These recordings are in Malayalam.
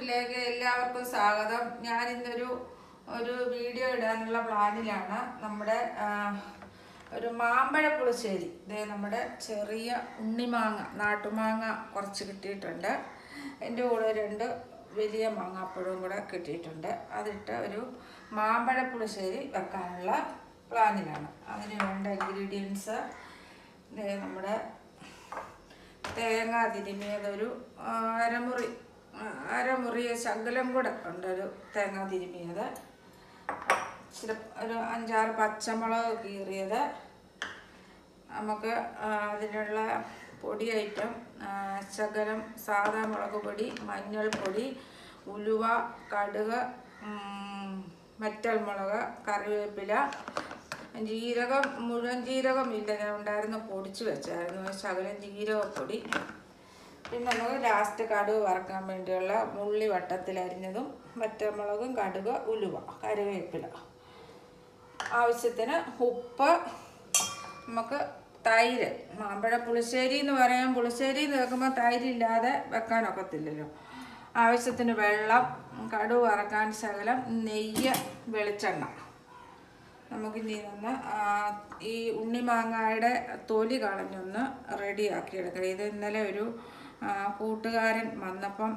ഫുഡിലേക്ക് എല്ലാവർക്കും സ്വാഗതം. ഞാൻ ഇന്നൊരു ഒരു വീഡിയോ ഇടാനുള്ള പ്ലാനിലാണ്. നമ്മുടെ ഒരു മാമ്പഴ പുളിശ്ശേരി ഇതേ നമ്മുടെ ചെറിയ ഉണ്ണിമാങ്ങ നാട്ടുമാങ്ങ കുറച്ച് കിട്ടിയിട്ടുണ്ട്. എന്റെ കൂടെ രണ്ട് വലിയ മാങ്ങാപ്പഴവും കൂടെ കിട്ടിയിട്ടുണ്ട്. അതിട്ട് ഒരു മാമ്പഴ പുളിശ്ശേരി വെക്കാനുള്ള പ്ലാനിലാണ്. അതിന് വേണ്ട ഇൻഗ്രീഡിയൻസ് നമ്മുടെ തേങ്ങ തിരുമിയതൊരു അരമുറി അരമുറി ശകലം കൂടെ ഉണ്ടൊരു തേങ്ങ തിരുമിയത്. ഇച്ചിരി ഒരു അഞ്ചാറ് പച്ചമുളക് കീറിയത്. നമുക്ക് അതിനുള്ള പൊടി ഐറ്റം ശകലം സാധാ മുളക് പൊടി മഞ്ഞൾപ്പൊടി ഉലുവ കടുക് മുളക് കറിവേപ്പില ജീരകം മുഴുവൻ ജീരകം ഇല്ല ഉണ്ടായിരുന്നു പൊടിച്ച് വെച്ചായിരുന്നു. ശകലം ജീരകപ്പൊടി. പിന്നെ നമുക്ക് ലാസ്റ്റ് കടുക് വറക്കാൻ വേണ്ടിയുള്ള ഉള്ളി വട്ടത്തിൽ അരിഞ്ഞതും വറ്റമുളകും കടുക് ഉലുവ കറിവേപ്പില. ആവശ്യത്തിന് ഉപ്പ് നമുക്ക് തൈര് മാമ്പഴ പുളിശ്ശേരി എന്ന് പറയാൻ പുളിശ്ശേരി എന്ന് വെക്കുമ്പോൾ തൈരില്ലാതെ വെക്കാനൊക്കത്തില്ലല്ലോ ആവശ്യത്തിന് വെള്ളം കടുവ വറക്കാൻ ശകലം നെയ്യ് വെളിച്ചെണ്ണ. നമുക്കിനി ഒന്ന് ഈ ഉണ്ണിമാങ്ങയുടെ തൊലി കളഞ്ഞൊന്ന് റെഡിയാക്കി എടുക്കണം ഇത് ഇന്നലെ ഒരു കൂട്ടുകാരൻ വന്നപ്പം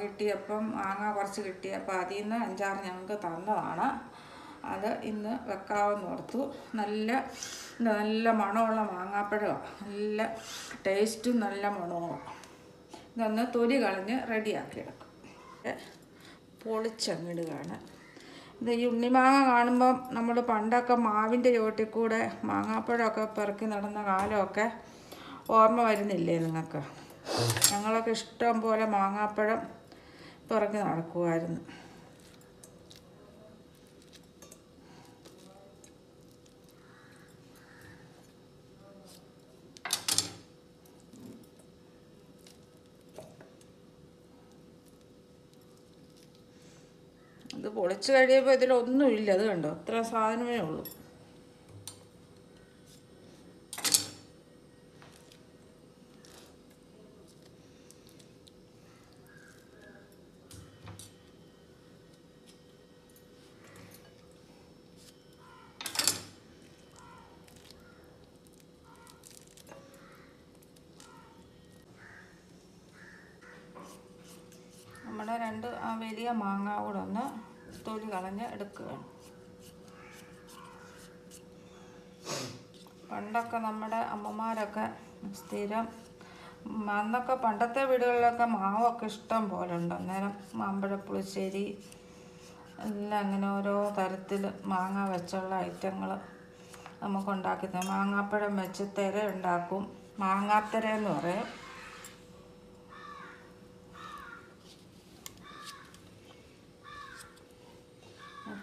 കിട്ടിയപ്പം മാങ്ങ കുറച്ച് കിട്ടിയപ്പം അതിൽ നിന്ന് അഞ്ചാറ് ഞങ്ങൾക്ക് തന്നതാണ്. അത് ഇന്ന് വെക്കാമെന്ന് ഓർത്തു. നല്ല നല്ല മണമുള്ള മാങ്ങാപ്പഴമാണ് നല്ല ടേസ്റ്റും നല്ല മണവും. ഇതൊന്ന് തൊലി കളഞ്ഞ് റെഡിയാക്കി എടുക്കും. പൊളിച്ചങ്ങിടുകയാണ് ഇത് ഈ ഉണ്ണിമാങ്ങ കാണുമ്പം നമ്മൾ പണ്ടൊക്കെ മാവിന്റെ ചുവട്ടിൽ കൂടെ മാങ്ങാപ്പഴമൊക്കെ പെറുക്കി നടന്ന കാലമൊക്കെ ഓർമ്മ വരുന്നില്ലേ നിങ്ങൾക്ക്? ഞങ്ങളൊക്കെ ഇഷ്ടം പോലെ മാങ്ങാപ്പഴം പിറങ്ങി നടക്കുമായിരുന്നു ഇത് പൊളിച്ച് കഴിയുമ്പോൾ ഇതിലൊന്നുമില്ല അത് കണ്ടോ? അത്ര സാധനമേ ഉള്ളൂ നമ്മുടെ രണ്ട് ആ വലിയ മാങ്ങ കൂടെ ഒന്ന് തൊലി കളഞ്ഞ് എടുക്കുകയാണ് പണ്ടൊക്കെ നമ്മുടെ അമ്മമാരൊക്കെ സ്ഥിരം അന്നൊക്കെ പണ്ടത്തെ വീടുകളിലൊക്കെ മാവൊക്കെ ഇഷ്ടം പോലെ ഉണ്ട് അന്നേരം മാമ്പഴപ്പുളിശ്ശേരി എല്ലാം അങ്ങനെ ഓരോ തരത്തിൽ മാങ്ങ വെച്ചുള്ള ഐറ്റങ്ങൾ നമുക്ക് ഉണ്ടാക്കി തരും. മാങ്ങാപ്പഴം വെച്ച് തിര ഉണ്ടാക്കും. മാങ്ങാത്തിര എന്ന് പറയും.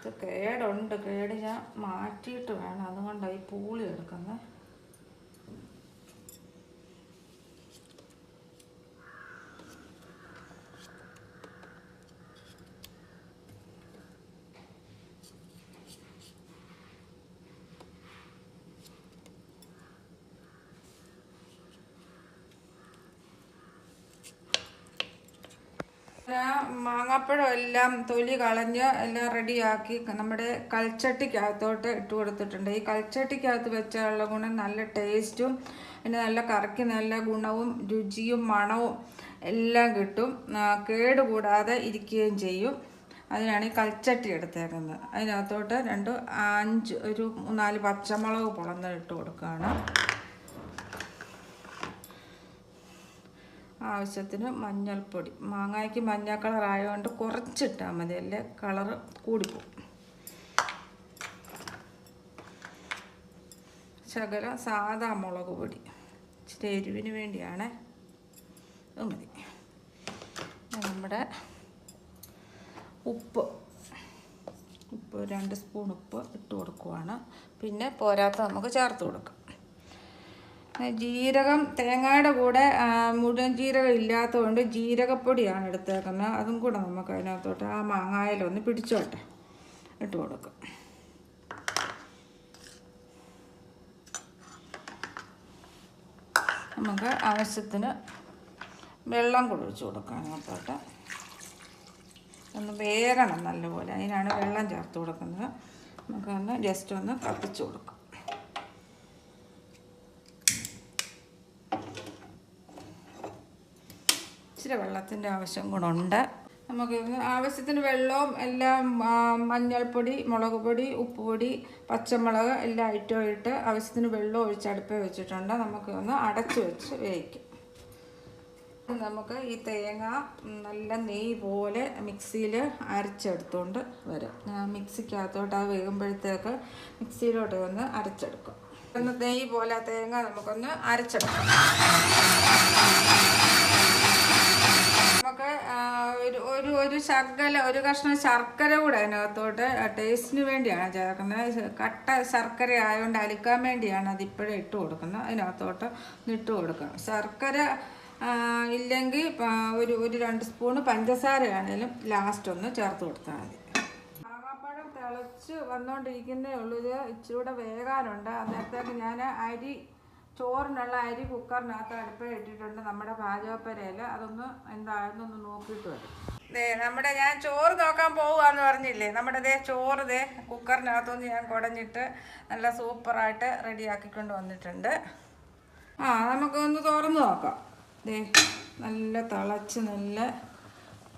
കേടുണ്ട്. കേട് ഞാൻ മാറ്റിയിട്ട് വേണം. അതുകൊണ്ടാണ് ഈ പൂളി എടുക്കുന്നത്. മാങ്ങാപ്പഴം എല്ലാം തൊലി കളഞ്ഞ് എല്ലാം റെഡിയാക്കി നമ്മുടെ കൽച്ചട്ടിക്കകത്തോട്ട് ഇട്ട് കൊടുത്തിട്ടുണ്ട്. ഈ കൽച്ചട്ടിക്കകത്ത് വെച്ചുള്ള ഗുണം നല്ല ടേസ്റ്റും പിന്നെ നല്ല കറിക്ക് നല്ല ഗുണവും രുചിയും മണവും എല്ലാം കിട്ടും. കേടുകൂടാതെ കേട് കൂടാതെ ഇരിക്കുകയും ചെയ്യും. അതിനാണ് ഈ കൽച്ചട്ടി എടുത്തേക്കുന്നത്. അതിനകത്തോട്ട് രണ്ട് അഞ്ച് ഒരു നാല് പച്ചമുളക് പൊളന്ന് ഇട്ട് കൊടുക്കുകയാണ്. ആവശ്യത്തിന് മഞ്ഞൾപ്പൊടി. മാങ്ങയ്ക്ക് മഞ്ഞ കളർ ആയതുകൊണ്ട് കുറച്ചിട്ടാൽ മതി. അല്ലേ? കളറ് കൂടിപ്പോവും. ശകലം സാധാ മുളക് പൊടി. ഇച്ചിരി എരിവിന് വേണ്ടിയാണ്. മതി. നമ്മുടെ ഉപ്പ്. ഉപ്പ് രണ്ട് സ്പൂൺ ഉപ്പ് ഇട്ട് കൊടുക്കുവാണ്. പിന്നെ പോരാത്ത നമുക്ക് ചേർത്ത് കൊടുക്കാം. ജീരകം തേങ്ങയുടെ കൂടെ മുഴുവൻ ജീരകം ഇല്ലാത്തതുകൊണ്ട് ജീരകപ്പൊടിയാണ് എടുത്തേക്കുന്നത്. അതും കൂടെ നമുക്ക് അതിനകത്തോട്ട് ആ മാങ്ങായിലൊന്ന് പിടിച്ചോട്ടെ. ഇട്ട് കൊടുക്കും. നമുക്ക് ആവശ്യത്തിന് വെള്ളം കൂടെ ഒഴിച്ച് കൊടുക്കാം അതിനകത്തോട്ട്. ഒന്ന് വേകണം നല്ലപോലെ. അതിനാണ് വെള്ളം ചേർത്ത് കൊടുക്കുന്നത്. നമുക്കൊന്ന് ജസ്റ്റ് ഒന്ന് കത്തിച്ചു കൊടുക്കാം. ഇച്ചിരി വെള്ളത്തിന്റെ ആവശ്യം കൂടെ ഉണ്ട്. നമുക്ക് ആവശ്യത്തിന് വെള്ളവും എല്ലാം മഞ്ഞൾപ്പൊടി മുളക് പൊടി ഉപ്പുപൊടി പച്ചമുളക് എല്ലാം ഐറ്റവും ഇട്ട് ആവശ്യത്തിന് വെള്ളം ഒഴിച്ച് അടുപ്പേ വെച്ചിട്ടുണ്ട്. നമുക്ക് ഒന്ന് അടച്ചു വെച്ച് വേവിക്കാം. നമുക്ക് ഈ തേങ്ങ നല്ല നെയ് പോലെ മിക്സിയിൽ അരച്ചെടുത്തുകൊണ്ട് വരും. മിക്സിക്കകത്തോട്ട് അത് വേകുമ്പോഴത്തേക്ക് മിക്സിയിലോട്ട് ഒന്ന് അരച്ചെടുക്കും. ഒന്ന് നെയ്യ് പോലെ തേങ്ങ നമുക്കൊന്ന് അരച്ചെടുക്കാം. ഒരു ഒരു ഒരു ശർക്കര ഒരു കഷ്ണം ശർക്കര കൂടെ അതിനകത്തോട്ട് ടേസ്റ്റിന് വേണ്ടിയാണ് ചേർക്കുന്നത്. കട്ട ശർക്കര ആയതുകൊണ്ട് അലിക്കാൻ വേണ്ടിയാണ് അതിപ്പോഴും ഇട്ട് കൊടുക്കുന്നത്. അതിനകത്തോട്ട് ഇട്ട് കൊടുക്കുക. ശർക്കര ഇല്ലെങ്കിൽ ഒരു ഒരു രണ്ട് സ്പൂണ് പഞ്ചസാരയാണേലും ലാസ്റ്റ് ഒന്ന് ചേർത്ത് കൊടുത്താൽ മതി. തിളച്ച് വന്നുകൊണ്ടിരിക്കുന്നേ ഉള്ളൂ. ഇത് ഇച്ചിരൂടെ വേകാനുണ്ട്. അന്നേരത്തേക്ക് ഞാൻ അരി ചോറിനുള്ള അരി കുക്കറിനകത്ത് അടുപ്പേ ഇട്ടിട്ടുണ്ട് നമ്മുടെ പാചകപ്പരയിൽ അതൊന്ന് എന്തായാലും ഒന്ന് നോക്കിയിട്ട് വരും. നമ്മുടെ ഞാൻ ചോറ് നോക്കാൻ പോവുകയെന്ന് പറഞ്ഞില്ലേ? നമ്മുടെ ദേ ചോറ് ദേ കുക്കറിനകത്തുനിന്ന് ഞാൻ കുടഞ്ഞിട്ട് നല്ല സൂപ്പറായിട്ട് റെഡിയാക്കിക്കൊണ്ട് വന്നിട്ടുണ്ട്. ആ നമുക്കൊന്ന് തുറന്ന് നോക്കാം. ദേ നല്ല തിളച്ച് നല്ല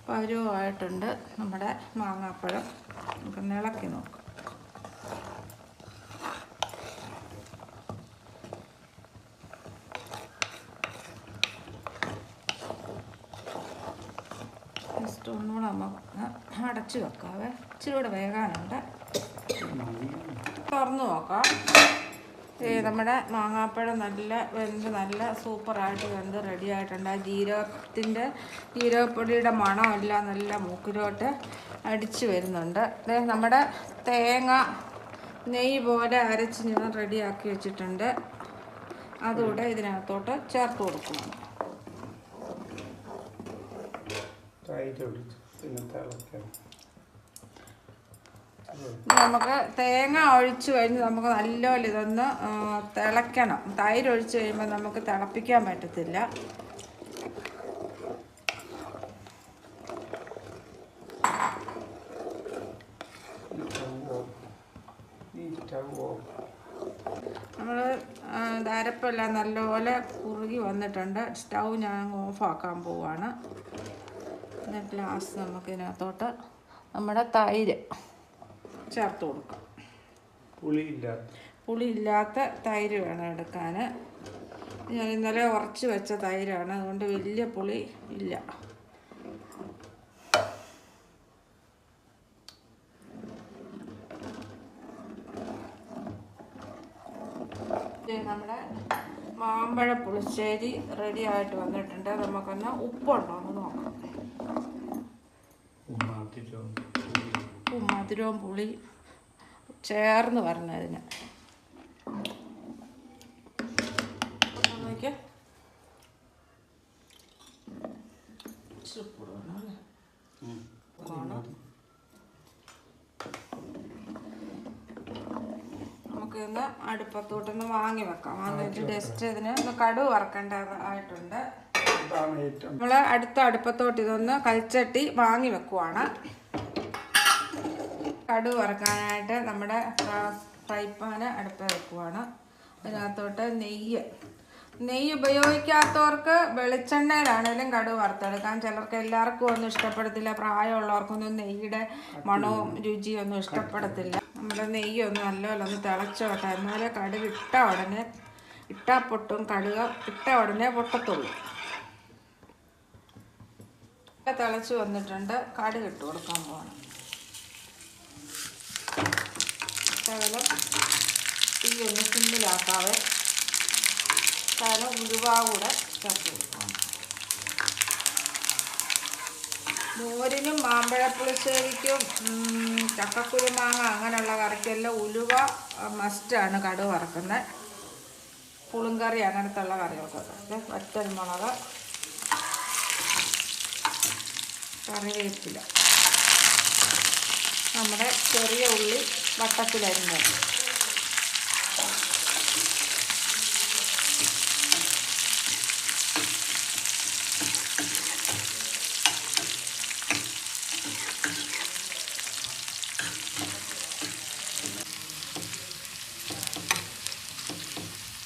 പരുവായിട്ടുണ്ട് നമ്മുടെ മാങ്ങാപ്പഴം. നമുക്ക് ഇളക്കി നോക്കാം. ജസ്റ്റ് ഒന്നുകൂടെ നമുക്ക് അടച്ച് വെക്കാവേ. ഇച്ചിരി കൂടെ വേകാനുണ്ട്. തുറന്ന് നോക്കാം. നമ്മുടെ മാങ്ങാപ്പഴം നല്ല വെന്ത് നല്ല സൂപ്പറായിട്ട് വെന്ത് റെഡി ആയിട്ടുണ്ട് ആ ജീരകത്തിന്റെ ജീരകപ്പൊടിയുടെ മണമെല്ലാം നല്ല മൂക്കിലോട്ട് അടിച്ചു വരുന്നുണ്ട്. നമ്മുടെ തേങ്ങ നെയ്യ് പോലെ അരച്ച് ഞാൻ റെഡിയാക്കി വെച്ചിട്ടുണ്ട്. അതുകൂടെ ഇതിനകത്തോട്ട് ചേർത്ത് കൊടുക്കണം തൈര് ഒഴിച്ച് പിന്നെ തിളക്കണം നമുക്ക് തേങ്ങ ഒഴിച്ച് കഴിഞ്ഞ് നമുക്ക് നല്ലപോലെ ഇതൊന്ന് തിളയ്ക്കണം തൈര് ഒഴിച്ച് കഴിയുമ്പോൾ നമുക്ക് തിളപ്പിക്കാൻ പറ്റത്തില്ല. നമ്മൾ അരപ്പെല്ലാം നല്ലപോലെ കുറുകി വന്നിട്ടുണ്ട്. സ്റ്റൗ ഞാൻ ഓഫാക്കാൻ പോവാണ്. എന്നിട്ട് ലാസ്റ്റ് നമുക്ക് ഇതിനകത്തോട്ട് നമ്മുടെ തൈര് ചേർത്ത് കൊടുക്കാം. പുളിയില്ലാത്ത പുളിയില്ലാത്ത തൈര് വേണം എടുക്കാൻ ഞാൻ ഇന്നലെ ഉറച്ച് വെച്ച തൈരാണ് അതുകൊണ്ട് വലിയ പുളി ഇല്ല. നമ്മുടെ മാമ്പഴ പുളിശ്ശേരി റെഡി ആയിട്ട് വന്നിട്ടുണ്ട്. നമുക്കൊന്ന് ഉപ്പുണ്ടോ എന്ന് നോക്കാം ഉമ്മാത്തിട്ടും ഉപ്പും മധുരവും പുളി ചേർന്ന് വരണം അതിന് വേണമല്ലേ നമുക്ക് ഇന്ന് അടുപ്പത്തോട്ടൊന്ന് വാങ്ങി വെക്കാം. വാങ്ങിയിട്ട് ജസ്റ്റ് ഇതിന് ഒന്ന് കടു വറക്കേണ്ടതായിട്ടുണ്ട്. ആയിട്ടുണ്ട് നമ്മൾ നമ്മൾ അടുത്ത അടുപ്പത്തോട്ട് ഇതൊന്ന് കൽച്ചട്ടി വാങ്ങി വെക്കുവാണ്. കടു വറക്കാനായിട്ട് നമ്മുടെ ഫ്രൈ പാന് അടുപ്പ് വെക്കുവാണ്. അതിനകത്തോട്ട് നെയ്യ്. നെയ്യ് ഉപയോഗിക്കാത്തവർക്ക് വെളിച്ചെണ്ണയിലാണേലും കടു വറുത്തെടുക്കാം. ചിലർക്ക് എല്ലാവർക്കും ഒന്നും ഇഷ്ടപ്പെടത്തില്ല. പ്രായമുള്ളവർക്കൊന്നും നെയ്യുടെ മണവും രുചിയും ഒന്നും ഇഷ്ടപ്പെടത്തില്ല. നമ്മുടെ നെയ്യൊന്നും നല്ലപോലെ ഒന്ന് തിളച്ചോട്ടെ എന്നാലേ കടു ഇട്ട ഉടനെ ഇട്ടാ പൊട്ടും കടുക ഇട്ട ഉടനെ പൊട്ടത്തുള്ളൂ. തിളച്ച് വന്നിട്ടുണ്ട്. കടുക് ഇട്ട് കൊടുക്കാൻ പോകണം ശകലം തീ ഒന്ന് സിമ്മിലാക്കാതെ ശകലം ഉരുവാ കൂടെ ചേർത്ത് കൊടുക്കണം. മോരിനും മാമ്പഴപ്പുളിശ്ശേരിക്കും ചക്കക്കുരുമാങ്ങ അങ്ങനെയുള്ള കറിക്കെല്ലാം ഉലുവ മസ്റ്റാണ് കടുക് വറക്കുന്നത്. പുളുങ്കറി അങ്ങനത്തെ ഉള്ള കറികൾക്കൊക്കെ. വറ്റൽ മുളക് കറിവേപ്പില. നമ്മുടെ ചെറിയ ഉള്ളി വട്ടത്തിലരിഞ്ഞത്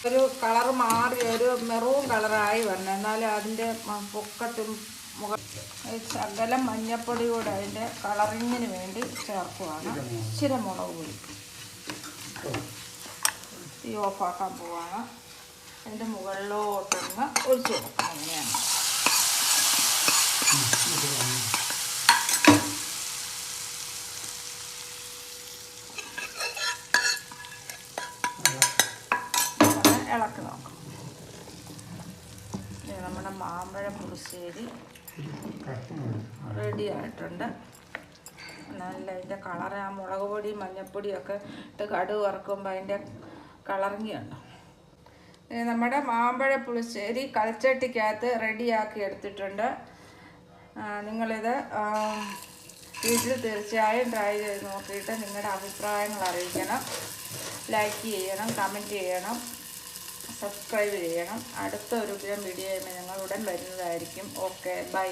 ഒരു കളർ മാറി ഒരു മെറൂൺ കളറായി വരണം എന്നാലും അതിന്റെ പൊക്കത്തും ഈ ശകലം മഞ്ഞപ്പൊടി കൂടെ അതിന്റെ കളറിങ്ങിന് വേണ്ടി ചേർക്കുവാണ്. ഇച്ചിരി മുളക് പൊടി. ഈ ഓഫാക്കാൻ പോവാണ്. അതിന്റെ മുകളിലോട്ടൊന്ന് ഒഴിച്ചു കൊടുക്കണം അങ്ങനെയാണ്. ഇളക്കി നോക്കാം. ഇത് നമ്മുടെ മാമ്പഴ പുളിശ്ശേരി. റെഡി ആയിട്ടുണ്ട്. നല്ല അതിന്റെ കളറ് ആ മുളക് പൊടി മഞ്ഞപ്പൊടിയൊക്കെ ഇട്ട് കടുക് വറക്കുമ്പോൾ അതിന്റെ കളറിങ്ങിയുണ്ട് ഇത് നമ്മുടെ മാമ്പഴ പുളിശ്ശേരി കൽച്ചട്ടിക്കകത്ത് റെഡിയാക്കി എടുത്തിട്ടുണ്ട്. നിങ്ങളിത് വീട്ടിൽ തീർച്ചയായും ട്രൈ ചെയ്ത് നോക്കിയിട്ട് നിങ്ങളുടെ അഭിപ്രായങ്ങൾ അറിയിക്കണം. ലൈക്ക് ചെയ്യണം കമന്റ് ചെയ്യണം. സബ്സ്ക്രൈബ് ചെയ്യണം. അടുത്ത ഒരു വീഡിയോ ഞങ്ങൾ ഉടൻ വരുന്നതായിരിക്കും. Okay bye